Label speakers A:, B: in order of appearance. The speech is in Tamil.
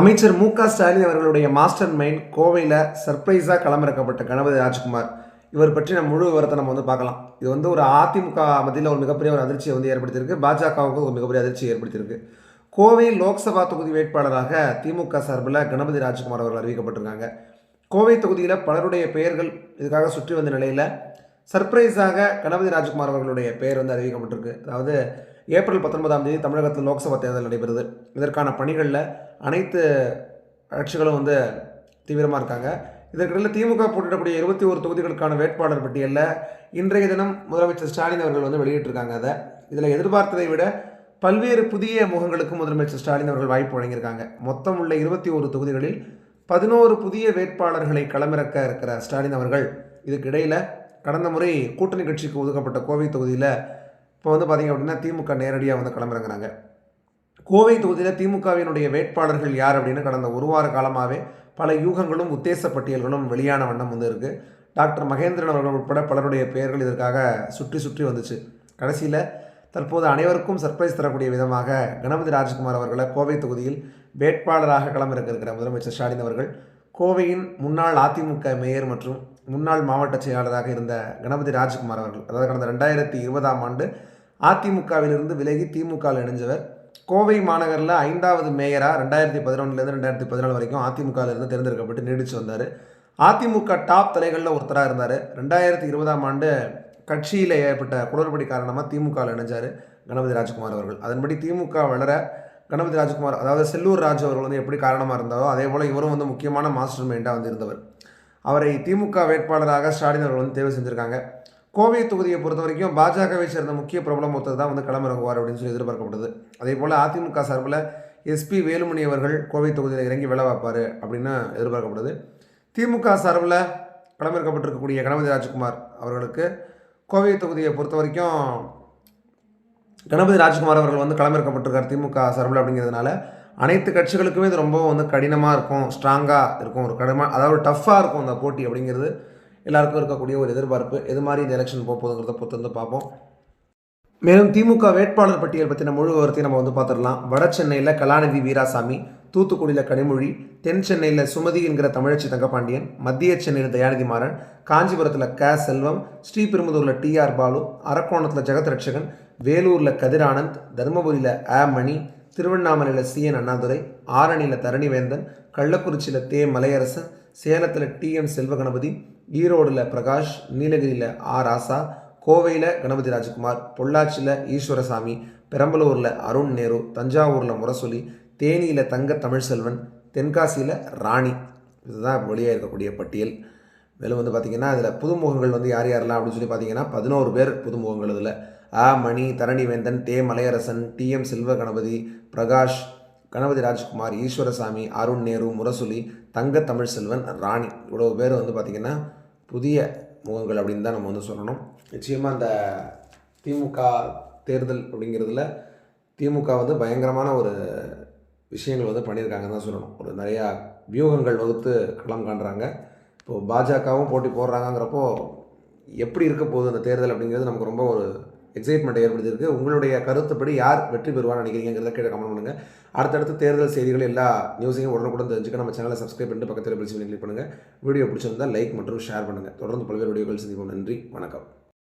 A: அமைச்சர் மு க ஸ்டாலின் அவர்களுடைய மாஸ்டர் மைண்ட் கோவையில் சர்ப்ரைஸாக களமிறக்கப்பட்ட கணபதி ராஜ்குமார். இவர் பற்றின முழு விவரத்தை நம்ம வந்து பார்க்கலாம். இது வந்து ஒரு அதிமுக மத்தியில் ஒரு மிகப்பெரிய ஒரு அதிர்ச்சியை வந்து ஏற்படுத்தியிருக்கு. பாஜகவுக்கு ஒரு மிகப்பெரிய அதிர்ச்சியை ஏற்படுத்தியிருக்கு. கோவை லோக்சபா தொகுதி வேட்பாளராக திமுக சார்பில் கணபதி ராஜ்குமார் அவர்கள் அறிவிக்கப்பட்டிருக்காங்க. கோவை தொகுதியில் பலருடைய பெயர்கள் இதுக்காக சுற்றி வந்த நிலையில் சர்ப்ரைஸாக கணபதி ராஜ்குமார் அவர்களுடைய பெயர் வந்து அறிவிக்கப்பட்டிருக்கு. அதாவது ஏப்ரல் பத்தொன்பதாம் தேதி தமிழகத்தில் லோக்சபா தேர்தல் நடைபெறுது. இதற்கான பணிகளில் அனைத்து கட்சிகளும் வந்து தீவிரமாக இருக்காங்க. இதற்கிடையில் திமுக போட்டியிடக்கூடிய இருபத்தி ஒரு தொகுதிகளுக்கான வேட்பாளர் பட்டியலில் இன்றைய தினம் முதலமைச்சர் ஸ்டாலின் அவர்கள் வந்து வெளியிட்டிருக்காங்க அதை. இதில் எதிர்பார்த்ததை விட பல்வேறு புதிய முகங்களுக்கு முதலமைச்சர் ஸ்டாலின் அவர்கள் வாய்ப்பு வழங்கியிருக்காங்க. மொத்தம் உள்ள இருபத்தி ஒரு தொகுதிகளில் பதினோரு புதிய வேட்பாளர்களை களமிறக்க இருக்கிற ஸ்டாலின் அவர்கள். இதுக்கிடையில் கடந்த முறை கூட்டணி கட்சிக்கு ஒதுக்கப்பட்ட கோவை தொகுதியில் இப்போ வந்து பார்த்திங்க அப்படின்னா திமுக நேரடியாக வந்து களமிறங்குறாங்க கோவை தொகுதியில் திமுகவினுடைய வேட்பாளர்கள் யார் அப்படின்னு கடந்த ஒரு வார காலமாகவே பல யூகங்களும் உத்தேச பட்டியல்களும் வெளியான வண்ணம் வந்து இருக்குது டாக்டர் மகேந்திரன் அவர்கள் உட்பட பலருடைய பெயர்கள் இதற்காக சுற்றி சுற்றி வந்துச்சு. கடைசியில் தற்போது அனைவருக்கும் சர்ப்ரைஸ் தரக்கூடிய விதமாக கணபதி ராஜ்குமார் அவர்களை கோவை தொகுதியில் வேட்பாளராக களமிறக்க இருக்கிற முதலமைச்சர் ஸ்டாலின் அவர்கள் கோவையின் முன்னாள் அதிமுக மேயர் மற்றும் முன்னாள் மாவட்ட செயலாளராக இருந்த கணபதி ராஜ்குமார் அவர்கள் அதாவது கடந்த ரெண்டாயிரத்தி இருபதாம் ஆண்டு அதிமுகவிலிருந்து விலகி திமுகவில் இணைஞ்சவர் கோவை மாநகரில் ஐந்தாவது மேயராக ரெண்டாயிரத்தி பதினொன்றுலேருந்து ரெண்டாயிரத்தி பதினாலு வரைக்கும் அதிமுகவிலிருந்து தேர்ந்தெடுக்கப்பட்டு நீடித்து வந்தார். அதிமுக டாப் தலைகளில் ஒருத்தராக இருந்தார். ரெண்டாயிரத்தி இருபதாம் ஆண்டு கட்சியில் ஏற்பட்ட குளறுபடி காரணமாக திமுகவில் இணைஞ்சார் கணபதி ராஜ்குமார் அவர்கள். அதன்படி திமுக வளர கணபதி ராஜ்குமார் அதாவது செல்லூர் ராஜ் அவர்கள் வந்து எப்படி காரணமாக இருந்தாரோ அதே போல் இவரும் வந்து முக்கியமான மாஸ்டர் மைண்டாக வந்து இருந்தவர். அவரை திமுக வேட்பாளராக ஸ்டாலின் அவர்கள் வந்து தேர்வு செஞ்சுருக்காங்க. கோவை தொகுதியை பொறுத்த வரைக்கும் பாஜகவை சேர்ந்த முக்கிய பிரபலம் ஒருத்தர் தான் வந்து களமிறங்குவார் அப்படின்னு சொல்லி எதிர்பார்க்கப்படுது. அதே போல் அதிமுக சார்பில் எஸ்பி வேலுமணி அவர்கள் கோவை தொகுதியில் இறங்கி வேலை வைப்பார் அப்படின்னு எதிர்பார்க்கப்படுது. திமுக சார்பில் களமிறக்கப்பட்டிருக்கக்கூடிய கணபதி ராஜ்குமார் அவர்களுக்கு கோவை தொகுதியை பொறுத்த வரைக்கும் கணபதி ராஜ்குமார் அவர்கள் வந்து களமிறக்கப்பட்டிருக்கார் திமுக சார்பில் அப்படிங்கிறதுனால அனைத்து கட்சிகளுக்குமே இது ரொம்ப வந்து கடினமாக இருக்கும் ஸ்ட்ராங்காக இருக்கும் ஒரு கடினமாக அதாவது டஃப்பாக இருக்கும் அந்த போட்டி அப்படிங்கிறது எல்லாருக்கும் இருக்கக்கூடிய ஒரு எதிர்பார்ப்பு. எது மாதிரி இந்த எலெக்ஷன் போக போகுதுங்கிறத பொறுத்து வந்து பார்ப்போம். மேலும் திமுக வேட்பாளர் பட்டியல் பற்றின முழு விவரத்தையும் நம்ம வந்து பார்த்துடலாம். வட சென்னையில் கலாநிதி வீராசாமி தூத்துக்குடியில் கனிமொழி தென் சென்னையில் சுமதி என்கிற தமிழச்சி தங்கப்பாண்டியன் மத்திய சென்னையில் தயாநிதி மாறன் காஞ்சிபுரத்தில் க செல்வம் ஸ்ரீபெரும்புதூரில் டிஆர் பாலு அரக்கோணத்தில் ஜெகத் ரட்சகன் வேலூரில் கதிரானந்த் தருமபுரியில் அ மணி திருவண்ணாமலையில் சி. என். அண்ணாதுரை ஆரணியில் தரணிவேந்தன் கள்ளக்குறிச்சியில் தே. மலையரசன் சேலத்தில் டி. எம் செல்வகணபதி ஈரோடில் பிரகாஷ் நீலகிரியில் ஆர். ஆசா கோவையில் கணபதி ராஜ்குமார் பொள்ளாச்சியில் ஈஸ்வரசாமி பெரம்பலூரில் அருண் நேரு தஞ்சாவூரில் முரசொலி தேனியில் தங்க தமிழ்செல்வன் தென்காசியில் ராணி. இதுதான் இப்போ வெளியே இருக்கக்கூடிய பட்டியல். மேலும் வந்து பார்த்திங்கன்னா இதில் புதுமுகங்கள் வந்து யார் யாரெல்லாம் அப்படின்னு சொல்லி பார்த்தீங்கன்னா பதினோரு பேர் புதுமுகங்கள் இதில் ஆ மணி தரணிவேந்தன் தே மலையரசன் டி எம் செல்வ கணபதி பிரகாஷ் கணபதி ராஜ்குமார் ஈஸ்வரசாமி அருண் நேரு முரசொலி தங்க தமிழ்செல்வன் ராணி. இவ்வளோ பேர் வந்து பார்த்திங்கன்னா புதிய முகங்கள் அப்படின்னு தான் நம்ம வந்து சொல்லணும். நிச்சயமாக அந்த திமுக தேர்தல் அப்படிங்கிறதுல திமுக வந்து பயங்கரமான ஒரு விஷயங்கள் வந்து பண்ணியிருக்காங்கன்னு தான் சொல்லணும். ஒரு நிறையா வியூகங்கள் வகுத்து களம் காண்றாங்க. இப்போது பாஜகவும் போட்டி போடுறாங்கங்கிறப்போ எப்படி இருக்க போகுது அந்த தேர்தல் அப்படிங்கிறது நமக்கு ரொம்ப ஒரு எக்ஸைட்மெண்ட் ஏற்படுத்தியிருக்கு. உங்களுடைய கருத்துப்படி யார் வெற்றி பெறுவான்னு நினைக்கிறீங்கிறத கேட்க கமெண்ட் பண்ணுங்கள் அடுத்தடுத்து தேர்தல் செய்திகள் எல்லா நியூஸையும் உடனுக்குடன் தெரிஞ்சுக்க நம்ம சேனலை சப்ஸ்கிரைப் பண்ணிட்டு பக்கத்தில் பிடிச்சி கிளிக் பண்ணுங்கள் வீடியோ பிடிச்சிருந்தால் லைக் மற்றும் ஷேர் பண்ணுங்கள் தொடர்ந்து பல்வேறு வீடியோக்கள் சந்திப்போம். நன்றி. வணக்கம்.